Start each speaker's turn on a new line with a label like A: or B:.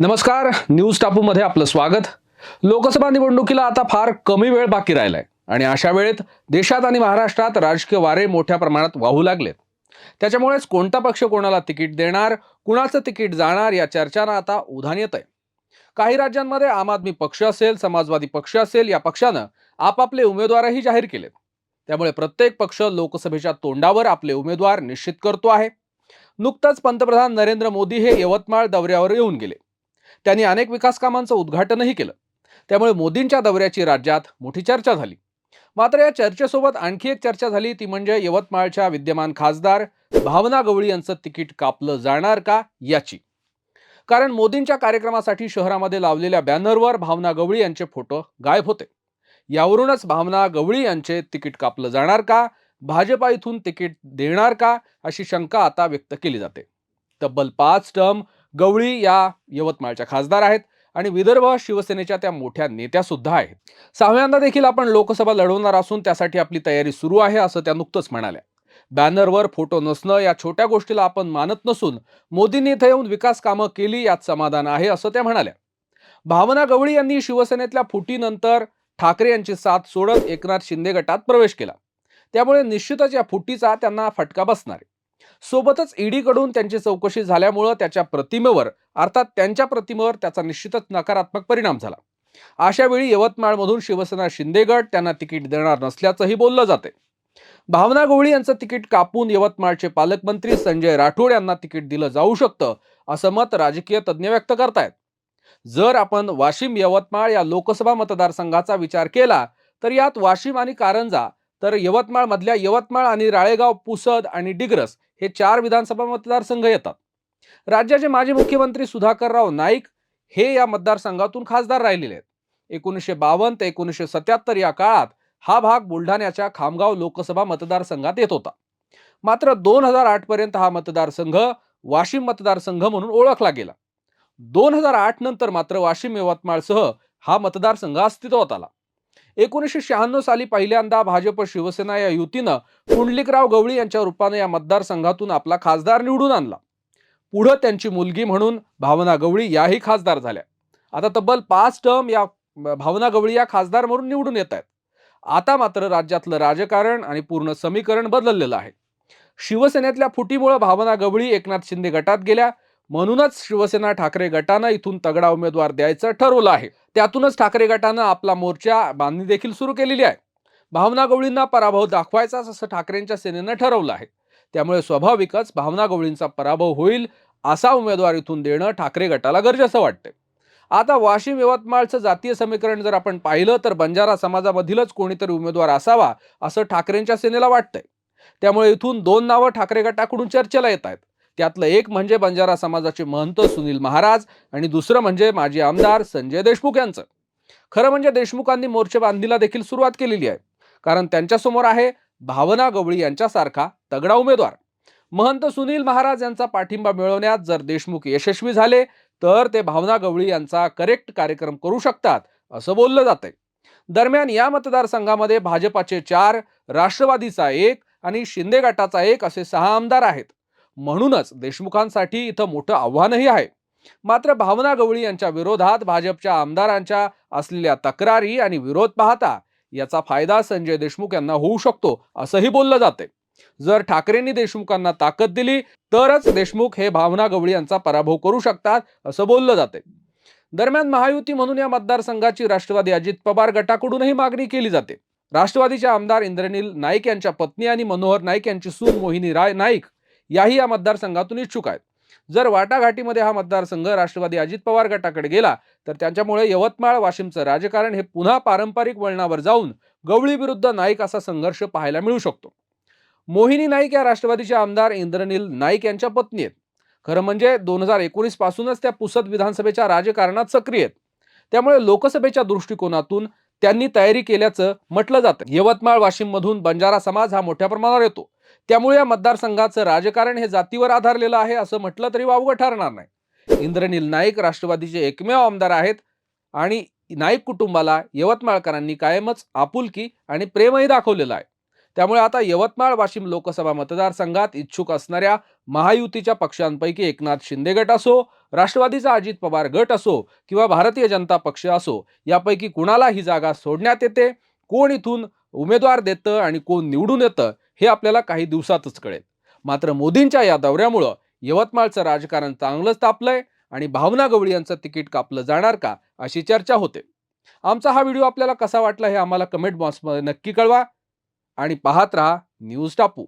A: नमस्कार न्यूज टापूमध्ये आपलं स्वागत. लोकसभा निवडणुकीला आता फार कमी वेळ बाकी राहिलाय आणि अशा वेळेत देशात आणि महाराष्ट्रात राजकीय वारे मोठ्या प्रमाणात वाहू लागलेत. त्याच्यामुळेच कोणता पक्ष कोणाला तिकीट देणार कुणाचं तिकीट जाणार या चर्चांना आता उधाण येत आहे काही राज्यांमध्ये आम आदमी पक्ष असेल समाजवादी पक्ष असेल या पक्षानं आपापले उमेदवारही जाहीर केलेत. त्यामुळे प्रत्येक पक्ष लोकसभेच्या तोंडावर आपले उमेदवार निश्चित करतो आहे. नुकताच पंतप्रधान नरेंद्र मोदी हे यवतमाळ दौऱ्यावर येऊन गेले. त्यांनी अनेक विकास कामांचं उद्घाटनही केलं. त्यामुळे मोदींच्या दौऱ्याची राज्यात मोठी चर्चा झाली. मात्र या चर्चेसोबत आणखी एक चर्चा झाली ती म्हणजे यवतमाळच्या विद्यमान खासदार भावना गवळी यांचं तिकीट कापलं जाणार का याची. कारण मोदींच्या कार्यक्रमासाठी शहरामध्ये लावलेल्या बॅनरवर भावना गवळी यांचे फोटो गायब होते. यावरूनच भावना गवळी यांचे तिकीट कापलं जाणार का भाजपा इथून तिकीट देणार का अशी शंका आता व्यक्त केली जाते. तब्बल पाच टर्म गवळी या यवतमाळच्या खासदार आहेत आणि विदर्भ शिवसेनेच्या त्या मोठ्या नेत्या सुद्धा आहेत. सहाव्यांदा देखील आपण लोकसभा लढवणार असून त्यासाठी आपली तयारी सुरू आहे असं त्या नुकतंच म्हणाल्या. बॅनरवर फोटो नसणं या छोट्या गोष्टीला आपण मानत नसून मोदींनी इथं येऊन विकास कामं केली यात समाधान आहे असं त्या म्हणाल्या. भावना गवळी यांनी शिवसेनेतल्या फुटीनंतर ठाकरे यांची साथ सोडत एकनाथ शिंदे गटात प्रवेश केला. त्यामुळे निश्चितच या फुटीचा त्यांना फटका बसणार आहे. सोबतच ईडीकडून त्यांची चौकशी झाल्यामुळं त्याच्या प्रतिमेवर अर्थात त्यांच्या प्रतिमेवर त्याचा निश्चितच नकारात्मक परिणाम झाला. अशा वेळी यवतमाळमधून शिवसेना शिंदेगड त्यांना तिकीट देणार नसल्याचंही बोललं जाते भावना गवळी यांचं तिकीट कापून यवतमाळचे पालकमंत्री संजय राठोड यांना तिकीट दिलं जाऊ शकतं असं मत राजकीय तज्ज्ञ व्यक्त करतायत. जर आपण वाशिम यवतमाळ या लोकसभा मतदारसंघाचा विचार केला तर यात वाशिम आणि कारंजा तर यवतमाळ मधल्या यवतमाळ आणि राळेगाव पुसद आणि डिग्रस हे चार विधानसभा मतदारसंघ येतात. राज्याचे माजी मुख्यमंत्री सुधाकरराव नाईक हे या मतदारसंघातून खासदार राहिलेले आहेत. एकोणीसशे बावन्न ते एकोणीसशे सत्याहत्तर या काळात हा भाग बुलढाण्याच्या खामगाव लोकसभा मतदारसंघात येत होता. मात्र दोन हजार आठ पर्यंत हा मतदारसंघ वाशिम मतदारसंघ म्हणून ओळखला गेला. दोन हजार आठ नंतर मात्र वाशिम यवतमाळसह हा मतदारसंघ अस्तित्वात आला. एकोणीसशे शहाण्णव साली पहिल्यांदा भाजप शिवसेना या युतीनं पुंडलिकराव गवळी यांच्या रूपाने या मतदारसंघातून आपला खासदार निवडून आणला. पुढं त्यांची मुलगी म्हणून भावना गवळी याही खासदार झाल्या. आता तब्बल पाच टर्म या भावना गवळी या खासदार म्हणून निवडून येत आहेत. आता मात्र राज्यातलं राजकारण आणि पूर्ण समीकरण बदललेलं आहे. शिवसेनेतल्या फुटीमुळे भावना गवळी एकनाथ शिंदे गटात गेल्या. म्हणूनच शिवसेना ठाकरे गटानं इथून तगडा उमेदवार द्यायचं ठरवलं आहे. त्यातूनच ठाकरे गटानं आपला मोर्चा बांधणी देखील सुरू केलेली आहे. भावना गवळींना पराभव दाखवायचाच असं ठाकरेंच्या सेनेनं ठरवलं आहे. त्यामुळे स्वाभाविकच भावना गवळींचा पराभव होईल असा उमेदवार इथून देणं ठाकरे गटाला गरजेचं वाटतंय. आता वाशिम यवतमाळचं जातीय समीकरण जर आपण पाहिलं तर बंजारा समाजामधीलच कोणीतरी उमेदवार असावा असं ठाकरेंच्या सेनेला वाटतंय. त्यामुळे इथून दोन नावं ठाकरे गटाकडून चर्चेला येत आहेत. त्यातलं एक म्हणजे बंजारा समाजाचे महंत सुनील महाराज आणि दुसरं म्हणजे माजी आमदार संजय देशमुख यांचं. खरं म्हणजे देशमुखांनी मोर्चे बांधणीला देखील सुरुवात केलेली आहे. कारण त्यांच्यासमोर आहे भावना गवळी यांच्यासारखा तगडा उमेदवार. महंत सुनील महाराज यांचा पाठिंबा मिळवण्यात जर देशमुख यशस्वी झाले तर ते भावना गवळी यांचा करेक्ट कार्यक्रम करू शकतात असं बोललं जातंय. दरम्यान या मतदारसंघामध्ये भाजपाचे चार राष्ट्रवादीचा एक आणि शिंदे गटाचा एक असे सहा आमदार आहेत. म्हणूनच देशमुखांसाठी इथं मोठं आव्हानही आहे. मात्र भावना गवळी यांच्या विरोधात भाजपच्या आमदारांच्या असलेल्या तक्रारी आणि विरोध पाहता याचा फायदा संजय देशमुख यांना होऊ शकतो असंही बोललं जाते. जर ठाकरेंनी देशमुखांना ताकद दिली तरच देशमुख हे भावना गवळी यांचा पराभव करू शकतात असं बोललं जाते. दरम्यान महायुती म्हणून या मतदारसंघाची राष्ट्रवादी अजित पवार गटाकडूनही मागणी केली जाते. राष्ट्रवादीचे आमदार इंद्रनील नाईक यांच्या पत्नी आणि मनोहर नाईक यांची सून मोहिनी राय नाईक याही या मतदारसंघातून इच्छुक आहेत. जर वाटाघाटीमध्ये हा मतदारसंघ राष्ट्रवादी अजित पवार गटाकडे गेला तर त्यांच्यामुळे यवतमाळ वाशिमचं राजकारण हे पुन्हा पारंपरिक वळणावर जाऊन गवळी विरुद्ध नाईक असा संघर्ष पाहायला मिळू शकतो. मोहिनी नाईक या राष्ट्रवादीचे आमदार इंद्रनील नाईक यांच्या पत्नी आहेत. खरं म्हणजे दोन हजार एकोणीस पासूनच त्या पुसद विधानसभेच्या राजकारणात सक्रिय आहेत. त्यामुळे लोकसभेच्या दृष्टिकोनातून त्यांनी तयारी केल्याचं म्हटलं जातं. यवतमाळ वाशिम मधून बंजारा समाज हा मोठ्या प्रमाणावर येतो. त्यामुळे या मतदारसंघाचं राजकारण हे जातीवर आधारलेलं आहे असं म्हटलं तरी वावगं ठरणार नाही. इंद्रनील नाईक राष्ट्रवादीचे एकमेव आमदार आहेत आणि नाईक कुटुंबाला यवतमाळकरांनी कायमच आपुलकी आणि प्रेमही दाखवलेलं आहे. त्यामुळे आता यवतमाळ वाशिम लोकसभा मतदारसंघात इच्छुक असणाऱ्या महायुतीच्या पक्षांपैकी एकनाथ शिंदे गट असो राष्ट्रवादीचा अजित पवार गट असो किंवा भारतीय जनता पक्ष असो यापैकी कुणाला ही जागा सोडण्यात येते कोण इथून उमेदवार देतं आणि कोण निवडून येतं हे आपल्याला काही दिवसातच कळेल. मात्र मोदींच्या या दौऱ्यामुळं यवतमाळचं राजकारण चांगलंच तापलंय आणि भावना गवळी यांचं तिकीट कापलं जाणार का अशी चर्चा होते. आमचा हा व्हिडिओ आपल्याला कसा वाटला हे आम्हाला कमेंट बॉक्समध्ये नक्की कळवा. आणि पाहत राहा न्यूज टापू.